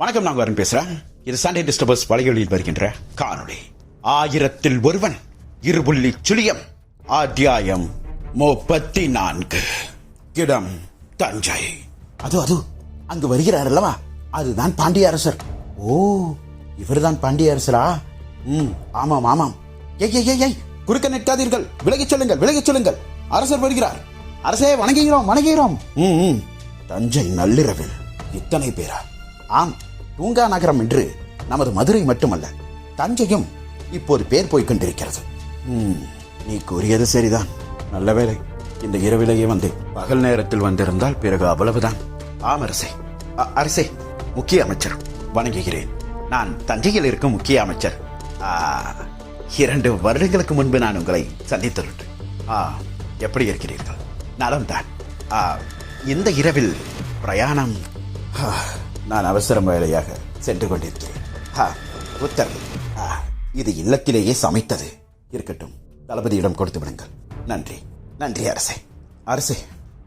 வணக்கம் நாங்க வரன் பேசுறேன். இது சண்டே டிஸ்டர்பஸ் வலையொலியில் வருகின்ற காணொளி. ஆயிரத்தில் ஒருவன் இருபுள்ளி சுழியம் அத்தியாயம் முப்பத்தி நான்கு இடம் தஞ்சை. அது அது அங்கு வருகிறார் அல்லவா? அதுதான் பாண்டிய அரசர் ஓ இவர்தான் பாண்டிய அரசரா ம் ஆமாம் ஆமாம். ஏய் ஏய் ஏய், குறுக்க நிற்காதீர்கள். விலகிச் சொல்லுங்கள் விலகிச் சொல்லுங்கள். அரசர் வருகிறார். அரசே வணங்குகிறோம் வணங்குகிறோம். ம். தஞ்சை நள்ளிரவில் இத்தனை பேரா? ஆம் தூங்கா நகரம் என்று நமது மதுரை மட்டுமல்ல தஞ்சையும் இப்போது பேர் போய் கொண்டிருக்கிறது. நீ கூறியது சரிதான். நல்ல வேளை இந்த இரவிலேயே வந்து பகல் நேரத்தில் வந்திருந்தால் பிறகு அவ்வளவுதான். ஆம் அரசே அரசே முக்கிய அமைச்சர் வணங்குகிறேன். நான் தஞ்சையில் இருக்கும் முக்கிய அமைச்சர். ஆ, இரண்டு வருடங்களுக்கு முன்பு நான் உங்களை சந்தித்துள்ளேன். ஆ எப்படி இருக்கிறீர்கள்? நலம்தான். ஆ, இந்த இரவில் பிரயாணம் ஆ, நான் அவசரம் வேலையாக சென்று கொண்டிருக்கிறேன். ஆ, உத்தரவு இது இல்லத்திலேயே சமைத்தது. இருக்கட்டும் தளபதியிடம் கொடுத்து விடுங்கள். நன்றி. நன்றி அரசே. அரசே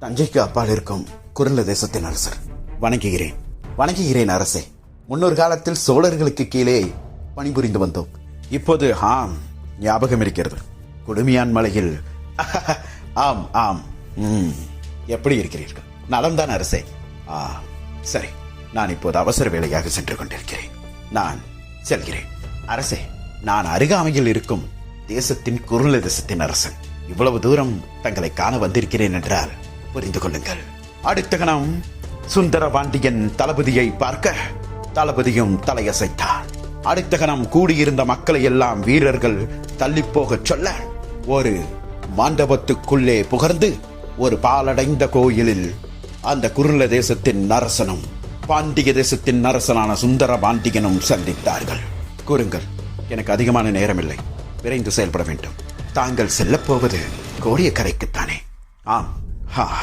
தஞ்சைக்கு அப்பால் இருக்கும் குரல தேசத்தின் அரசர். வணங்குகிறேன். வணங்குகிறேன் அரசே. முன்னொரு காலத்தில் சோழர்களுக்கு கீழே பணிபுரிந்து வந்தோம். இப்போது ஆம் ஞாபகம் இருக்கிறது. குடுமியான் மலையில். ஆம் ஆம். ம், எப்படி இருக்கிறீர்கள்? நலம்தான் அரசே. ஆ சரி. நான் இப்போது அவசர வேலையாக சென்று கொண்டிருக்கிறேன். நான் செல்கிறேன். அரசே நான் அருகாமையில் இருக்கும் தேசத்தின் குருள தேசத்தின் அரசன். இவ்வளவு தூரம் தங்களை காண வந்திருக்கிறேன் என்றால் புரிந்து கொள்ளுங்கள். அடுத்த கணம் சுந்தரபாண்டியன் தளபதியை பார்க்க தளபதியும் தலையசைத்தார் அடுத்த கணம் கூடியிருந்த மக்களை எல்லாம் வீரர்கள் தள்ளிப்போகச் சொல்ல ஒரு மண்டபத்துக்குள்ளே புகர்ந்து ஒரு பாலடைந்த கோயிலில் அந்த குருள தேசத்தின் அரசனும் பாண்டிய தேசத்தின் அரசனான சுந்தர பாண்டியனும் சந்தித்தார்கள். கூறுங்கள் எனக்கு அதிகமான நேரமில்லை. விரைந்து செயல்பட வேண்டும். தாங்கள் செல்லப்போவது கோடியக்கரைக்குத்தானே? ஆம். ஹா.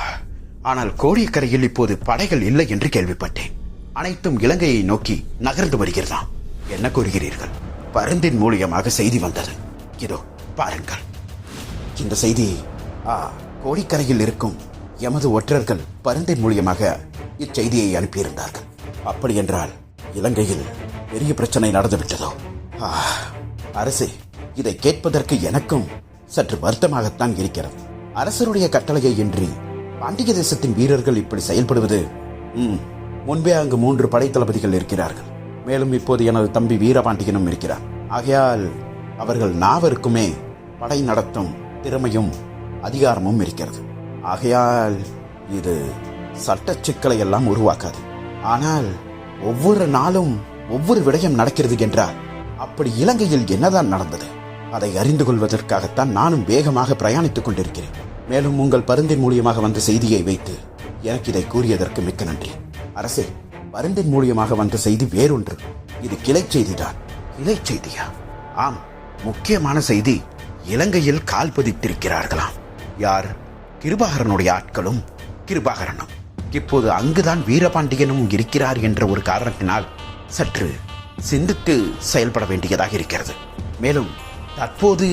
ஆனால் கோடியக்கரையில் இப்போது படைகள் இல்லை என்று கேள்விப்பட்டேன். அனைத்தும் இலங்கையை நோக்கி நகர்ந்து வருகிறதாம். என்ன கூறுகிறீர்கள்? பருந்தின் மூலியமாக செய்தி வந்தது. இதோ பாருங்கள். இந்த செய்தி ஆ, கோடிக்கரையில் இருக்கும் எமது ஒற்றர்கள் பருந்தின் மூலியமாக இச்செய்தியை அனுப்பியிருந்தார்கள். அப்படி என்றால் இலங்கையில் பெரிய பிரச்சனை நடந்துவிட்டதோ? ஆ, அரசே இதை கேட்பதற்கு எனக்கும் சற்று வருத்தமாகத்தான் இருக்கிறது. அரசருடைய கட்டளையை இன்றி பாண்டிய தேசத்தின் வீரர்கள் இப்படி செயல்படுவது ம், முன்பே அங்கு மூன்று படைத்தளபதிகள் இருக்கிறார்கள். மேலும் இப்போது எனது தம்பி வீரபாண்டியனும் இருக்கிறார். ஆகையால் அவர்கள் நாவருக்குமே படை நடத்தும் திறமையும் அதிகாரமும் இருக்கிறது. ஆகையால் இது சட்ட சிக்கலை எல்லாம் உருவாக்காது. ஆனால் ஒவ்வொரு நாளும் ஒவ்வொரு விடயம் நடக்கிறது என்றால் அப்படி இலங்கையில் என்னதான் நடந்தது? அதை அறிந்து கொள்வதற்காகத்தான் நானும் வேகமாக பிரயாணித்துக் கொண்டிருக்கிறேன். மேலும் உங்கள் பருந்தின் மூலியமாக வந்த செய்தியை வைத்து எனக்கு இதை கூறியதற்கு மிக்க நன்றி. அரசே பருந்தின் மூலியமாக வந்த செய்தி வேறொன்று. இது கிளை செய்திதான். கிளை செய்தியா? ஆம் முக்கியமான செய்தி இலங்கையில் கால் பதித்திருக்கிறார்களாம். யார்? கிருபாகரனுடைய ஆட்களும் கிருபாகரனும். இப்போது அங்குதான் வீரபாண்டியனும் இருக்கிறார் என்ற ஒரு காரணத்தினால் சற்று சிந்தித்து செயல்பட வேண்டியதாக இருக்கிறது. மேலும் தற்போது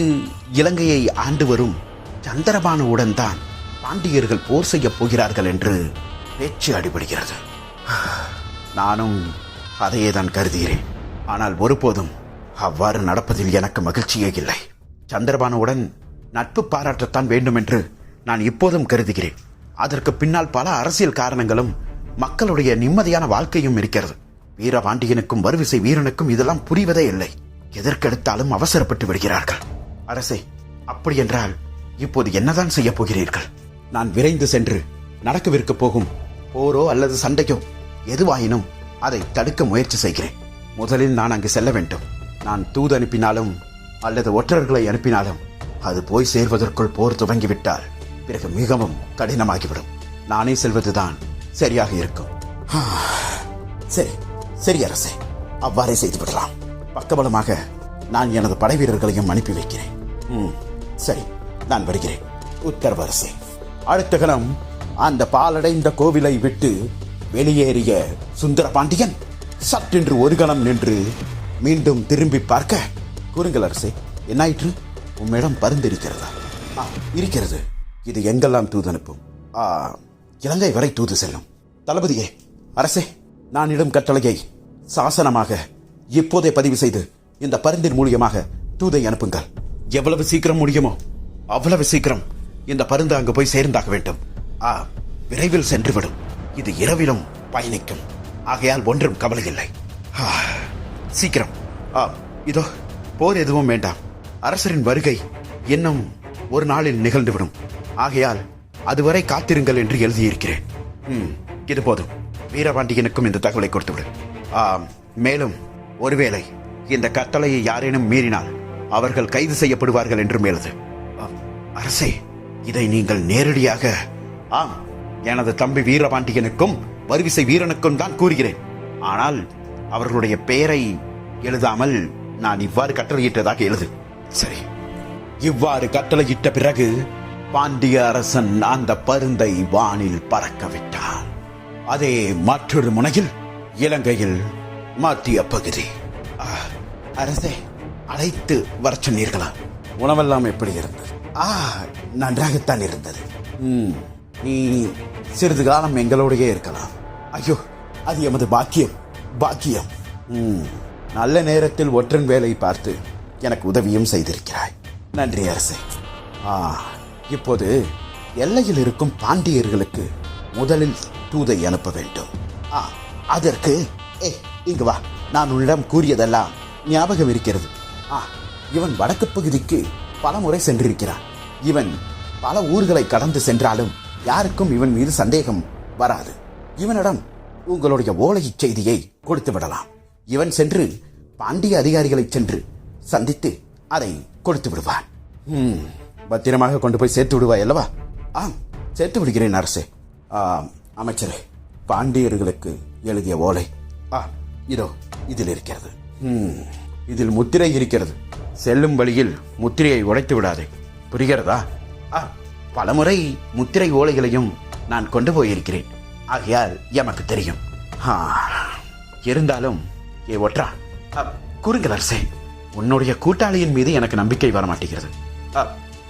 இலங்கையை ஆண்டு வரும் சந்திரபானுவுடன் தான் பாண்டியர்கள் போர் செய்யப் போகிறார்கள் என்று பேச்சு அடிபடுகிறது. நானும் அதையே தான் கருதுகிறேன். ஆனால் ஒருபோதும் அவ்வாறு நடப்பதில் எனக்கு மகிழ்ச்சியே இல்லை. சந்திரபானுவுடன் நட்பு பாராட்டத்தான் வேண்டும் என்று நான் இப்போதும் கருதுகிறேன். அதற்கு பின்னால் பல அரசியல் காரணங்களும் மக்களுடைய நிம்மதியான வாழ்க்கையும் இருக்கிறது. வீரபாண்டியனுக்கும் வருவிசை வீரனுக்கும் இதெல்லாம் புரிவதே இல்லை. எதற்கெடுத்தாலும் அவசரப்பட்டு விடுகிறார்கள். அரசே அப்படி என்றால் இப்போது என்னதான் செய்யப் போகிறீர்கள்? நான் விரைந்து சென்று நடக்கவிருக்க போகும் போரோ அல்லது சண்டையோ எதுவாயினும் அதை தடுக்க முயற்சி செய்கிறேன். முதலில் நான் அங்கு செல்ல வேண்டும். நான் தூது அனுப்பினாலும் அல்லது ஒற்றர்களை அனுப்பினாலும் அது போய் சேர்வதற்குள் போர் துவங்கிவிட்டால் பிறகு மிகவும் கடினமாகிவிடும். நானே செல்வதுதான் சரியாக இருக்கும். சரி சரி அரசே அவ்வாறே செய்து விடலாம். பக்கபலமாக நான் எனது படை வீரர்களையும் அனுப்பி வைக்கிறேன். ம், சரி நான் வருகிறேன். உத்தரவு அரசே. அடுத்த கணம் அந்த பாலடைந்த கோவிலை விட்டு வெளியேறிய சுந்தர பாண்டியன் சற்றென்று ஒரு கணம் நின்று மீண்டும் திரும்பி பார்க்க கூறுங்கள் அரசே என்னாயிற்று? உம்மிடம் பருந்திருக்கிறதா? இருக்கிறது. இது எங்கெல்லாம் தூது அனுப்பும் ஆ இலங்கை வரை தூது செல்லும். தளபதியே அரசே நான் இடும் கட்டளையை சாசனமாக இப்போதே பதிவு செய்து இந்த பருந்தின் மூலியமாக தூதை அனுப்புங்கள். எவ்வளவு சீக்கிரம் முடியுமோ அவ்வளவு சீக்கிரம் இந்த பருந்து அங்கு போய் சேர்ந்தாக வேண்டும். ஆ விரைவில் சென்றுவிடும். இது இரவிலும் பயணிக்கும். ஆகையால் ஒன்றும் கவலை இல்லை. சீக்கிரம். ஆ இதோ போர் எதுவும் வேண்டாம். அரசரின் வருகை இன்னும் ஒரு நாளில் நிகழ்ந்துவிடும். ஆகையால் அதுவரை காத்திருங்கள் என்று எழுதியிருக்கிறேன். ம், இது போதும். வீரபாண்டியனுக்கும் இந்த தகவலை கொடுத்துவிடு. மேலும் ஒருவேளை இந்த கட்டளையை யாரேனும் மீறினால் அவர்கள் கைது செய்யப்படுவார்கள் என்றும் எழுது. ஆம், அரசே இதை நீங்கள் நேரடியாக ஆம் எனது தம்பி வீரபாண்டியனுக்கும் வருவிசை வீரனுக்கும் தான் கூறுகிறேன். ஆனால் அவர்களுடைய பெயரை எழுதாமல் நான் இவ்வாறு கட்டளையிட்டதாக எழுது. சரி இவ்வாறு கட்டளையிட்ட பிறகு பாண்டிய அரசன் அந்த பருந்தை வானில் பறக்க விட்டான் அதே மற்றொரு முனையில் இலங்கையில் மத்திய பகுதி. அரசே அழைத்து வரச் சொன்னீர்களா? உணவெல்லாம் எப்படி இருந்தது? ஆ நன்றாகத்தான் இருந்தது. நீ சிறிது காலம் எங்களோடையே இருக்கலாம். ஐயோ அது எமது பாக்கியம் பாக்கியம். நல்ல நேரத்தில் ஒற்றன் வேலை பார்த்து எனக்கு உதவியும் செய்திருக்கிறாய். நன்றி அரசே. ஆ இப்போது எல்லையில் இருக்கும் பாண்டியர்களுக்கு முதலில் தூதை அனுப்ப வேண்டும். ஆ அதற்கு ஏ இங்கு வா. நான் உன்னிடம் கூறியதெல்லாம் ஞாபகம் இருக்கிறது. ஆ இவன் வடக்கு பகுதிக்கு பல முறை சென்றிருக்கிறான். இவன் பல ஊர்களை கடந்து சென்றாலும் யாருக்கும் இவன் மீது சந்தேகம் வராது. இவனிடம் உங்களுடைய ஓலை செய்தியை கொடுத்து விடலாம். இவன் சென்று பாண்டிய அதிகாரிகளை சென்று சந்தித்து அதை கொடுத்து விடுவான். ம், பத்திரமாக கொண்டு போய் சேர்த்து விடுவாய் அல்லவா? ஆம் சேர்த்து விடுகிறேன் அரசே. அமைச்சரே பாண்டியர்களுக்கு எழுதிய ஓலை. ஆ இதோ இதில் இருக்கிறது. ம், இதில் முத்திரை இருக்கிறது. செல்லும் வழியில் முத்திரையை உடைத்து விடாதே. புரிகிறதா? ஆ பலமுறை முத்திரை ஓலைகளையும் நான் கொண்டு போயிருக்கிறேன். ஆகையால் எமக்கு தெரியும். ஆ, இருந்தாலும் ஏ ஒற்றா கூறுங்கள் அரசே. உன்னுடைய கூட்டாளியின் மீது எனக்கு நம்பிக்கை வர மாட்டேங்கிறது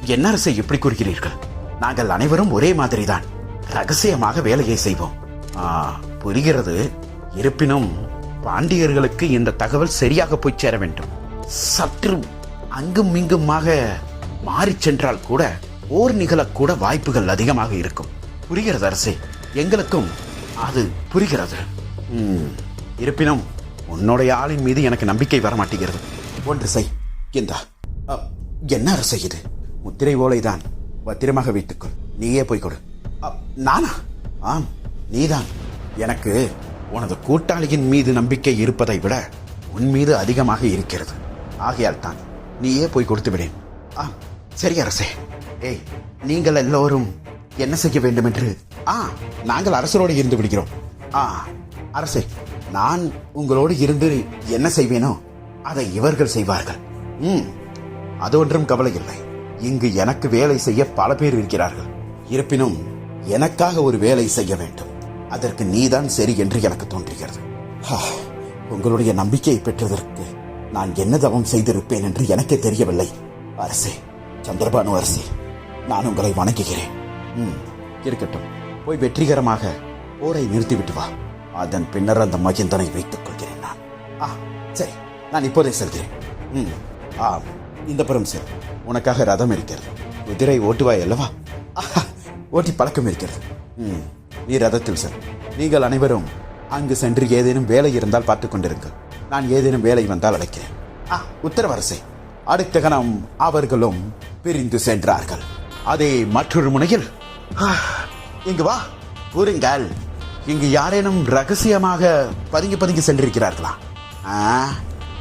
அ, என்ன கூறுகிறீர்கள்? நாங்கள் அனைவரும் ஒரே மாதிரிதான். ரகசியமாக வேலையை செய்வோம். ஆ, புரிகிறது. இருப்பினும் பாண்டியர்களுக்கு இந்த தகவல் சரியாக போய் சேர வேண்டும். சற்று அங்கும் இங்குமாக மாறிச் சென்றால் கூட போர் நிகழக்கூட வாய்ப்புகள் அதிகமாக இருக்கும். புரிகிறது அரசே? எங்களுக்கும் அது புரிகிறது. இருப்பினும் உன்னுடைய ஆளின் மீது எனக்கு நம்பிக்கை வர மாட்டேங்கிறது ஒன்று செய் இந்தா. அ, என்ன அரசு இது? முத்திரை ஓலைதான். பத்திரமாக வைத்துக்கொள். நீயே போய் கொடு. அ, நானா? ஆம் நீதான். எனக்கு உனது கூட்டாளியின் மீது நம்பிக்கை இருப்பதை விட உன் மீது அதிகமாக இருக்கிறது. ஆகையால் தான் நீயே போய் கொடுத்து விடேன். ஆ சரி அரசே. ஏய் நீங்கள் எல்லோரும் என்ன செய்ய வேண்டும் என்று ஆ நாங்கள் அரசரோடு இருந்து விடுகிறோம். ஆ அரசே நான் உங்களோடு இருந்து என்ன செய்வேனோ அதை இவர்கள் செய்வார்கள். ம் அது ஒன்றும் கவலை இல்லை. இங்கு எனக்கு வேலை செய்ய பல பேர் இருக்கிறார்கள். இருப்பினும் எனக்காக ஒரு வேலை செய்ய வேண்டும். அதற்கு நீதான் சரி என்று எனக்கு தோன்றுகிறது. ஹா, உங்களுடைய நம்பிக்கையை பெற்றதற்கு நான் என்ன தவம் செய்திருப்பேன் என்று எனக்கே தெரியவில்லை. அரசே சந்திரபானு அரசே நான் உங்களை வணங்குகிறேன். ம், இருக்கட்டும். போய் வெற்றிகரமாக போரை நிறுத்திவிட்டு வா. அதன் பின்னர் அந்த மகிந்தனை வைத்துக் கொள்கிறேன் நான். ஆ சரி நான் இப்போதே செல்கிறேன். ம் ஆ இந்த புறம் சார். உனக்காக ரதம் இருக்கிறது குதிரை ஓட்டுவாய் அல்லவா? ஆஹா, ஓட்டி பழக்கம் இருக்கிறது. ம் நீ ரதத்தில் சார். நீங்கள் அனைவரும் அங்கு சென்று ஏதேனும் வேலை இருந்தால் பார்த்து கொண்டிருங்கள். நான் ஏதேனும் வேலை வந்தால் அழைக்கிறேன். ஆ உத்தரவரசை அடுத்த கணம் அவர்களும் பிரிந்து சென்றார்கள். அதே மற்றொரு முனையில் இங்கு வா கூறுங்கள். இங்கு யாரேனும் ரகசியமாக பதுங்கி பதுங்கி சென்றிருக்கிறார்களா? ஆ,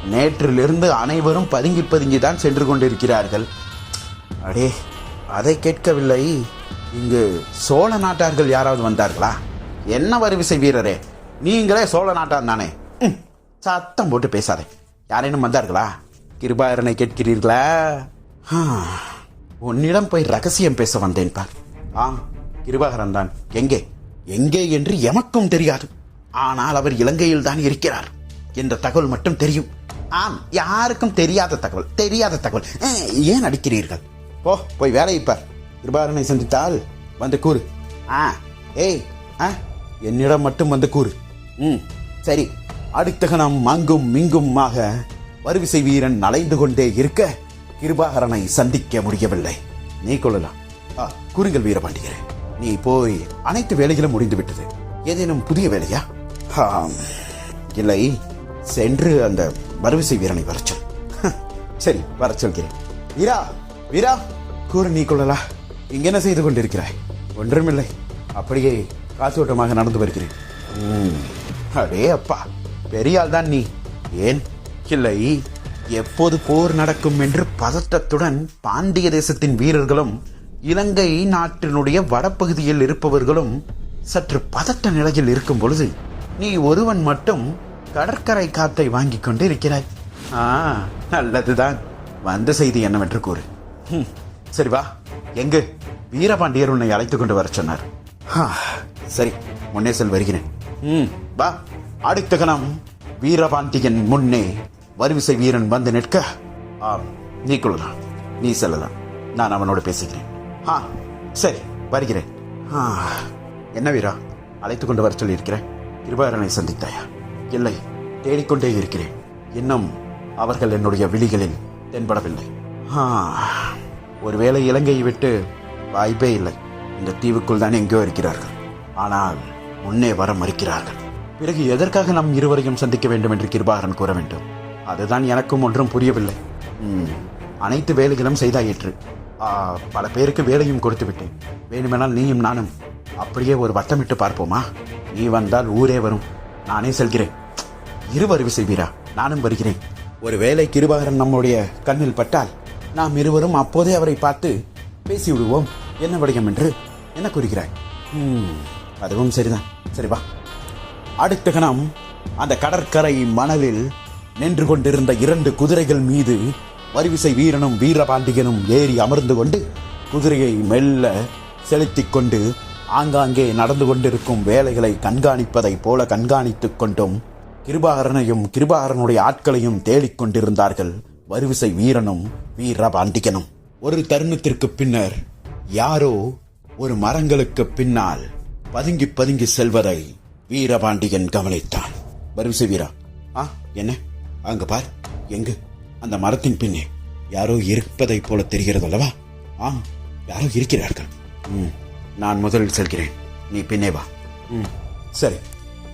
நேற்றிலிருந்து அனைவரும் பதுங்கி பதுங்கி தான் சென்று கொண்டிருக்கிறார்கள். அடே அதை கேட்கவில்லை. இங்கு சோழ நாட்டார்கள் யாராவது வந்தார்களா? என்ன வருவிசை வீரரே? நீங்களே சோழ நாட்டார் தானே. சத்தம் போட்டு பேசாதே. யாரேனும் வந்தார்களா? கிருபாகரனை கேட்கிறீர்களா? ஆ, உன்னிடம் போய் ரகசியம் பேச வந்தேன் பார். ஆம் கிருபாகரன் தான் எங்கே? எங்கே என்று எமக்கும் தெரியாது. ஆனால் அவர் இலங்கையில் தான் இருக்கிறார். என்ற தகவல் மட்டும் தெரியும். ஆம் யாருக்கும் தெரியாத தகவல் தெரியாத தகவல். ஏன் அடிக்கிறீர்கள்? போ போய் வேலையை பார். கிருபாரனை சந்தித்தால் வந்து கூறு. ஆ ஏய் ஆ என்னிடம் மட்டும் வந்து கூறு. ம் சரி. அடுத்த கணம் அங்கும் இங்குமாக வருவிசை வீரன் அலைந்து கொண்டே இருக்க கிருபாகரனை சந்திக்க முடியவில்லை. நீ கொள்ளலாம். ஆ, கூறுங்கள் வீரபாண்டியரே நீ போய் அனைத்து வேலைகளும் முடிந்து விட்டது ஏதேனும் புதிய வேலையா? இல்லை. சென்று அந்த வருவிசை வீரனை வரச் சொல் சரி வர சொல்கிறேன். வீரா வீரா கூறு நீ கொள்ளலா? இங்க என்ன செய்து கொண்டிருக்கிறாய்? ஒன்றுமில்லை. அப்படியே காத்தோட்டமாக நடந்து வருகிறேன். அடே அப்பா பெரியால் தான் நீ. ஏன்? இல்லை எப்போது போர் நடக்கும் என்று பதட்டத்துடன் பாண்டிய தேசத்தின் வீரர்களும் இலங்கை நாட்டினுடைய வடப்பகுதியில் இருப்பவர்களும் சற்று பதட்ட நிலையில் இருக்கும் பொழுது நீ ஒருவன் மட்டும் கடற்கரை காத்தை வாங்கிக் கொண்டு இருக்கிறாய் ஆ நல்லதுதான். வந்த செய்தி என்னவென்று கூறு. சரி வா. எங்கு? வீரபாண்டியர் உன்னை அழைத்துக் கொண்டு வரச் சொன்னார். சரி முன்னே செல் வருகிறேன். ம் வா அடுத்த கணம் வீரபாண்டியன் முன்னே வருவிசை வீரன் வந்து நிற்க. ஆம் நீ கொள்ளலாம் நீ செல்லலாம். நான் அவனோடு பேசுகிறேன். ஆ சரி வருகிறேன். என்ன வீரா? அழைத்துக் கொண்டு வர சொல்லியிருக்கிறேன். கிருபாரனை சந்தித்தாயா? இல்லை தேடிக்கொண்டே இருக்கிறேன். இன்னும் அவர்கள் என்னுடைய விழிகளில் தென்படவில்லை. ஒருவேளை இலங்கையை விட்டு வாய்ப்பே இல்லை. இந்த தீவுக்குள் தான் எங்கேயோ இருக்கிறார்கள். ஆனால் முன்னே வர மறுக்கிறார்கள். பிறகு எதற்காக நாம் இருவரையும் சந்திக்க வேண்டும் என்று கிருபாகரன் கூற வேண்டும்? அதுதான் எனக்கும் ஒன்றும் புரியவில்லை. அனைத்து வேலைகளும் செய்தாயிற்று. ஆ, பல பேருக்கு வேலையும் கொடுத்து விட்டேன். வேணுமெனால் நீயும் நானும் அப்படியே ஒரு வட்டமிட்டு பார்ப்போமா? நீ வந்தால் ஊரே வரும். நானே செல்கிறேன். இருவருவி செய்வீரா நானும் வருகிறேன். ஒருவேளை கிருபாகரன் நம்முடைய கண்ணில் பட்டால் நாம் இருவரும் அப்போதே அவரை பார்த்து பேசி விடுவோம் என்ன வடிகம் என்று என்ன கூறுகிறாய்? ம், அதுவும் சரிதான். சரி வா. அடுத்த கணம் அந்த கடற்கரை மணலில் நின்று கொண்டிருந்த இரண்டு குதிரைகள் மீது வரிவிசை வீரனும் வீரபாண்டியனும் ஏறி அமர்ந்து கொண்டு குதிரையை மெல்ல செலுத்திக் கொண்டு ஆங்காங்கே நடந்து கொண்டிருக்கும் வேலைகளை கண்காணிப்பதைப் போல கண்காணித்துக் கொண்டும் கிருபாகரனையும் கிருபாகரனுடைய ஆட்களையும் தேடிக் கொண்டிருந்தார்கள். வருவிசை வீரனும் வீரபாண்டிகனும். ஒரு தருணத்திற்கு பின்னர் யாரோ ஒரு மரங்களுக்கு பின்னால் பதுங்கி பதுங்கி செல்வதை வீரபாண்டியன் கவனித்தான். வருவிசை வீரா ஆ என்ன? அங்க பார் எங்கு? அந்த மரத்தின் பின்னே. யாரோ இருப்பதைப் போல தெரிகிறது அல்லவா ஆம் யாரோ இருக்கிறார்கள். ம், நான் முதலில் செல்கிறேன். நீ பின்னே வா. ம், சரி.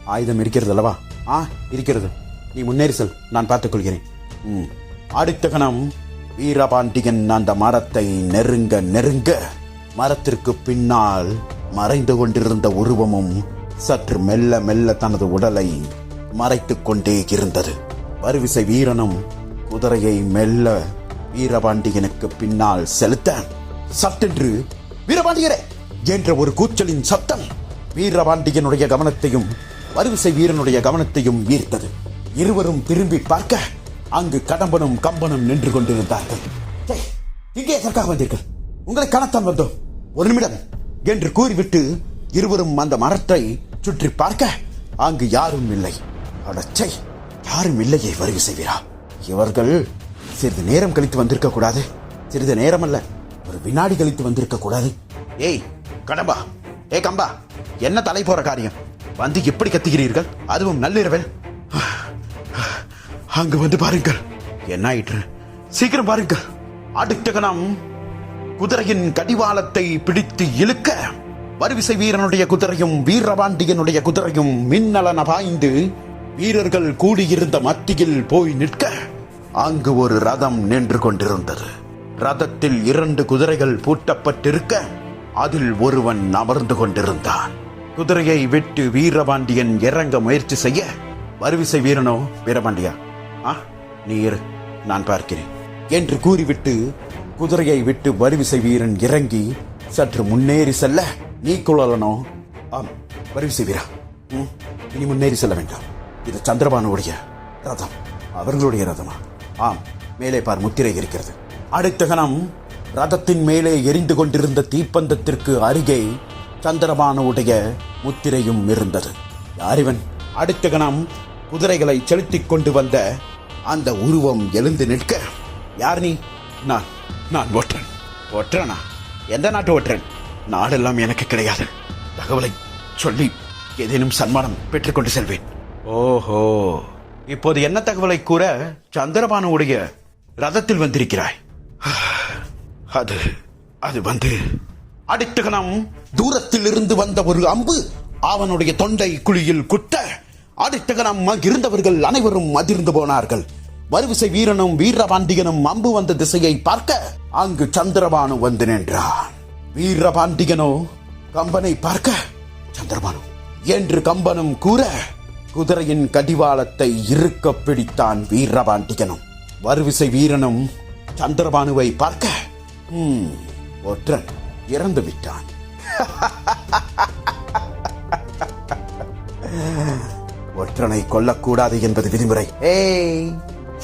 ஆயுதம் இருக்கிறது அல்லவா ஆ இருக்கிறது. நீ முன்னேறி செல். நான் பார்த்துக் கொள்கிறேன். ம். அடுத்த கணம் வீரபாண்டியன் அந்த மரத்தை நெருங்க நெருங்க மரத்திற்கு பின்னால் மறைந்து கொண்டிருந்த உருவமும் சற்று மெல்ல மெல்ல தனது உடலை மறைத்துக் கொண்டே இருந்தது. வருவிசை வீரனும் குதிரையை மெல்ல வீரபாண்டியனுக்கு பின்னால் செலுத்த சட்டென்று வீரபாண்டியரே என்ற ஒரு கூச்சலின் சத்தம் வீரபாண்டியனுடைய கவனத்தையும் வரிசை வீரனுடைய கவனத்தையும் ஈர்த்தது. இருவரும் திரும்பி பார்க்க அங்கு கடம்பனும் கம்பனும் நின்று கொண்டிருந்தார்கள். இங்கே எதற்காக வந்தீர்கள்? உங்களை காணத்தான் வந்தோம். ஒரு நிமிடம் என்று கூறிவிட்டு இருவரும் அந்த மரத்தை சுற்றி பார்க்க அங்கு யாரும் இல்லை. அடச்சை யாரும் இல்லையே வருகை செய்வீரா? இவர்கள் சிறிது நேரம் கழித்து வந்திருக்க கூடாது. சிறிது நேரம் அல்ல ஒரு வினாடி கழித்து வந்திருக்க கூடாது. ஏய் கடம்பா. ஏ கம்பா. என்ன தலை போற காரியம்? வந்து எப்படி கத்துகிறீர்கள் அதுவும் நள்ளிரவில். அங்கு வந்து பாருங்கள். என்ன ஆயிற்று? சீக்கிரம் பாருங்கள். அடுத்தகணம் குதிரையின் கடிவாளத்தை பிடித்து இழுக்க வருவிசை வீரனுடைய குதிரையும் வீரபாண்டியனுடைய குதிரையும் மின்னலன பாய்ந்து வீரர்கள் கூடியிருந்த மத்தியில் போய் நிற்க அங்கு ஒரு ரதம் நின்று கொண்டிருந்தது. ரதத்தில் இரண்டு குதிரைகள் பூட்டப்பட்டிருக்க அதில் ஒருவன் அமர்ந்து கொண்டிருந்தான். குதிரையை விட்டு வீரபாண்டியன் இறங்க முயற்சி செய்ய வருவிசை வீரனோ வீரபாண்டியா ஆ நீ இரு நான் பார்க்கிறேன் என்று கூறிவிட்டு குதிரையை விட்டு வருவிசை வீரன் இறங்கி சற்று முன்னேறி செல்ல நீ குழலனோ ஆம் வருவிசை வீரா ம், இனி முன்னேறி செல்ல வேண்டாம். இது சந்திரபானுடைய ரதம் அவர்களுடைய ரதமா? ஆம் மேலே பார் முத்திரை இருக்கிறது. அடுத்த கணம் ரதத்தின் மேலே எரிந்து கொண்டிருந்த தீப்பந்தத்திற்கு அருகே சந்திரபானுடைய முத்திரையும் இருந்தது. யாரிவன்? அடுத்த கணம் குதிரைகளை செலுத்திக் கொண்டு வந்த அந்த உருவம் எழுந்து நிற்க. யார் நீ? நான் நான் ஒற்றன். ஒற்றனா? எந்த நாட்டு ஒற்றன்? நாடெல்லாம் எனக்கு கிடையாது. தகவலை சொல்லி ஏதேனும் சன்மானம் பெற்றுக்கொண்டு செல்வேன். ஓஹோ. இப்போது என்ன தகவலை கூற சந்திரபானுடைய ரதத்தில் வந்திருக்கிறாய்? அது அது வந்து அடுத்த கணம் தூரத்தில் இருந்து வந்த ஒரு அம்பு அவனுடைய தொண்டை குழியில் குட்ட அடுத்த கணம் இருந்தவர்கள் அனைவரும் அதிர்ந்து போனார்கள். வருவிசை வீரனும் வீரபாண்டியனும் அம்பு வந்த திசையை பார்க்க அங்கு சந்திரபானு வந்து நின்றான். வீரபாண்டியனோ கம்பனை பார்க்க சந்திரபானு. என்று கம்பனும் கூற குதிரையின் கடிவாளத்தை இருக்க பிடித்தான் வீரபாண்டியனும். வருவிசை வீரனும் சந்திரபானுவை பார்க்க ஒற்றன் இறந்து விட்டான். ஒற்றனை கொல்லக்கூடாது என்பது விதிமுறை. ஏய்.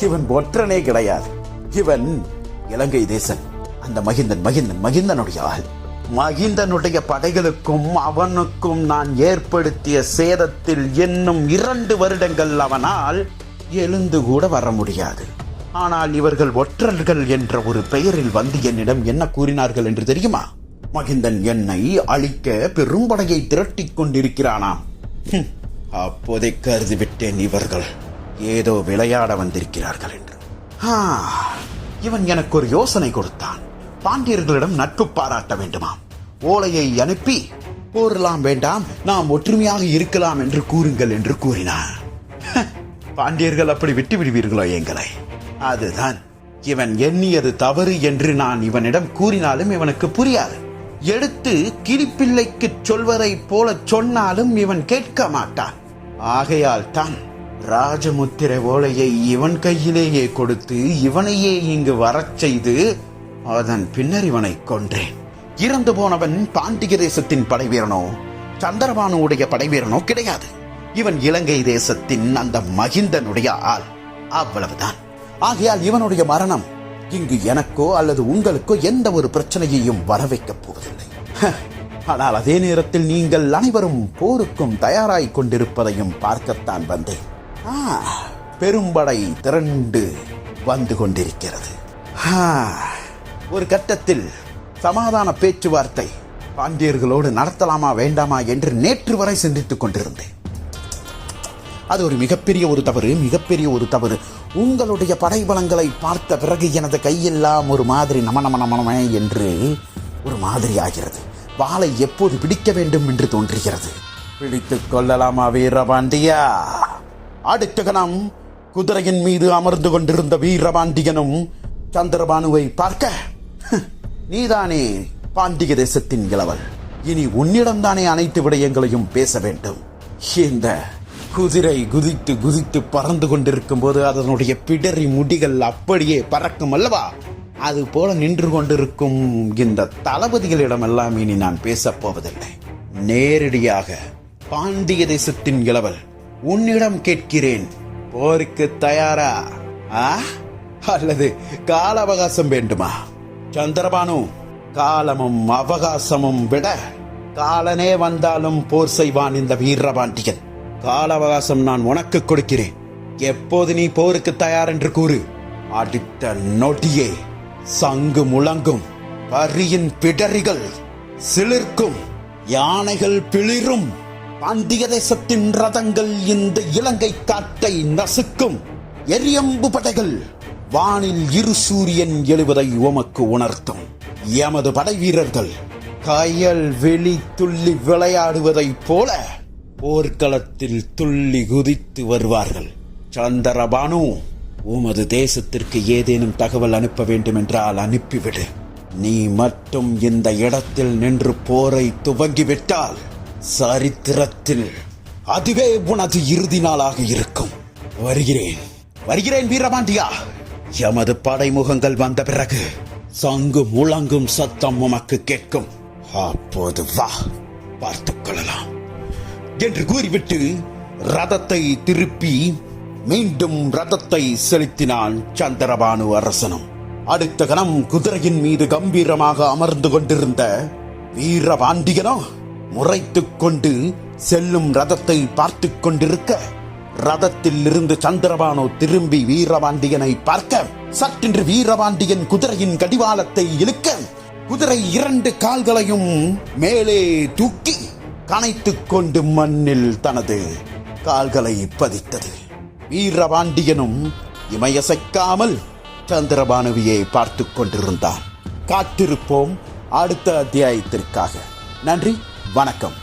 இவன் ஒற்றனே கிடையாது. இவன் இலங்கை தேசன். அந்த மகிந்தன் மகிந்தன் மகிந்தனுடைய ஆள். மகிந்தனுடைய படைகளுக்கும் அவனுக்கும் நான் ஏற்படுத்திய சேதத்தில் இன்னும் இரண்டு வருடங்கள் அவனால் எழுந்து கூட வர முடியாது. ஆனால் இவர்கள் ஒற்றர்கள் என்ற ஒரு பெயரில் வந்து என்னிடம் என்ன கூறினார்கள் என்று தெரியுமா? மகிந்தன் என்னை அழிக்க பெரும்படையை திரட்டிக் கொண்டிருக்கிறானாம் அப்போதை கருதிவிட்டேன் இவர்கள். ஏதோ விளையாட வந்திருக்கிறார்கள் என்று. ஆ, இவன் எனக்கு ஒரு யோசனை கொடுத்தான். பாண்டியர்களிடம் நட்பு பாராட்ட வேண்டுமாம். ஓலையை அனுப்பி போரலாம் வேண்டாம் நாம் ஒற்றுமையாக இருக்கலாம் என்று கூறுங்கள் என்று கூறினான். பாண்டியர்கள் அப்படி விட்டு விடுவீர்களோ எங்களை? அதுதான். இவன் எண்ணியது தவறு என்று நான் இவனிடம் கூறினாலும் இவனுக்கு புரியாது. எடுத்து கிளிப்பிள்ளைக்கு சொல்வதைப் போல சொன்னாலும் இவன் கேட்க மாட்டான். ஆகையால் தான் ராஜமுத்திர ஓலையை இவன் கையிலேயே கொடுத்து இவனையே இங்கு வரச் செய்து அதன் பின்னர் இவனை கொன்றேன். இறந்து போனவன் பாண்டிய தேசத்தின் படைவீரனோ சந்திரபானுடைய படைவீரனோ கிடையாது. இவன் இலங்கை தேசத்தின் அந்த மகிந்தனுடைய ஆள். அவ்வளவுதான். ஆகையால் இவனுடைய மரணம் இங்கு எனக்கோ அல்லது உங்களுக்கோ எந்த ஒரு பிரச்சனையையும் வர வைக்கப் போவதில்லை. ஹ, ஆனால் அதே நேரத்தில் நீங்கள் அனைவரும் போருக்கும் தயாராய் கொண்டிருப்பதையும் பார்க்கத்தான் வந்தேன். ஆ, பெரும்படை திரண்டு வந்து கொண்டிருக்கிறது. ஒரு கட்டத்தில் சமாதான பேச்சுவார்த்தை பாண்டியர்களோடு நடத்தலாமா வேண்டாமா என்று நேற்று வரை சிந்தித்துக் கொண்டிருந்தேன். அது ஒரு மிகப்பெரிய ஒரு தவறு மிகப்பெரிய ஒரு தவறு. உங்களுடைய படைபலங்களை பார்த்த பிறகு எனது கையெல்லாம் ஒரு மாதிரி நம நம நம என்று ஒரு மாதிரி ஆகிறது. வாளை எப்போது பிடிக்க வேண்டும் என்று தோன்றுகிறது? பிடித்துக் கொள்ளலாமா வீரபாண்டியா? அடுத்த கணம் குதிரையின் மீது அமர்ந்து கொண்டிருந்த வீரபாண்டியனும் சந்திரபானுவை பார்க்க. "ஹ், நீதானே பாண்டிய தேசத்தின் இளவல். இனி உன்னிடம்தானே அனைத்து விடயங்களையும் பேச வேண்டும். இந்த குதிரை குதித்து குதித்து பறந்து கொண்டிருக்கும் போது அதனுடைய பிடரி முடிகள் அப்படியே பறக்கும் அல்லவா? அது போல நின்று கொண்டிருக்கும் இந்த தளபதிகளிடமெல்லாம் இனி நான் பேசப் போவதில்லை. நேரடியாக பாண்டிய தேசத்தின் இளவல் உன்னிடம் கேட்கிறேன். போருக்கு தயாரா? ஆ? அல்லது கால அவகாசம் வேண்டுமா? சந்திரபானு காலமும் அவகாசமும் விட காலனே வந்தாலும் போர் செய்வான் இந்த வீரபாண்டியன். கால அவகாசம் நான் உனக்கு கொடுக்கிறேன். எப்போது நீ போருக்கு தயார் என்று கூறு. அடுத்த நொடியே சங்கு முழங்கும் பரியின் பிடரிகள் சிலிர்க்கும் யானைகள் பிளிரும் பாண்டிய தேசத்தின் ரதங்கள் இந்த இலங்கை காட்டை நசுக்கும் எரியம்பு படைகள் வானில் இரு சூரியன் எழுவதை உமக்கு உணர்த்தும். எமது படை வீரர்கள் கயல் வெளி துள்ளி விளையாடுவதைப் போல போர்க்களத்தில் துள்ளி குதித்து வருவார்கள். சந்திரபானு உமது தேசத்திற்கு ஏதேனும் தகவல் அனுப்ப வேண்டுமென்றால் அனுப்பிவிடு. நீ மட்டும் இந்த இடத்தில் நின்று போரை துவங்கிவிட்டால் சரித்திரத்தில் அதுவே உனது இறுதி நாளாக இருக்கும். வருகிறேன். வருகிறேன் வீரபாண்டியா. எமது படைமுகங்கள் வந்த பிறகு சங்கு முழங்கும் சத்தம் உமக்கு கேட்கும். அப்போது வா பார்த்துக் கொள்ளலாம். என்று கூறிவிட்டு ரதத்தை திருப்பி மீண்டும் ரதத்தை செலுத்தினான் சந்திரபானு அரசனும். அடுத்த கணம் குதிரையின் மீது கம்பீரமாக அமர்ந்து கொண்டிருந்த வீரபாண்டியனோ முறைத்துக் கொண்டு செல்லும் ரதத்தை பார்த்து கொண்டிருக்க ரதத்தில் இருந்து சந்திரபானு திரும்பி வீரபாண்டியனை பார்க்க சற்றென்று வீரபாண்டியன் குதிரையின் கடிவாளத்தை இழுக்க குதிரை இரண்டு கால்களையும் மேலே தூக்கி கனைத்துக் கொண்டு மண்ணில் தனது கால்களை பதித்தது. வீரபாண்டியனும் இமையசைக்காமல் சந்திரபானுவியை பார்த்து கொண்டிருந்தான். காத்திருப்போம் அடுத்த அத்தியாயத்திற்காக. நன்றி வணக்கம்.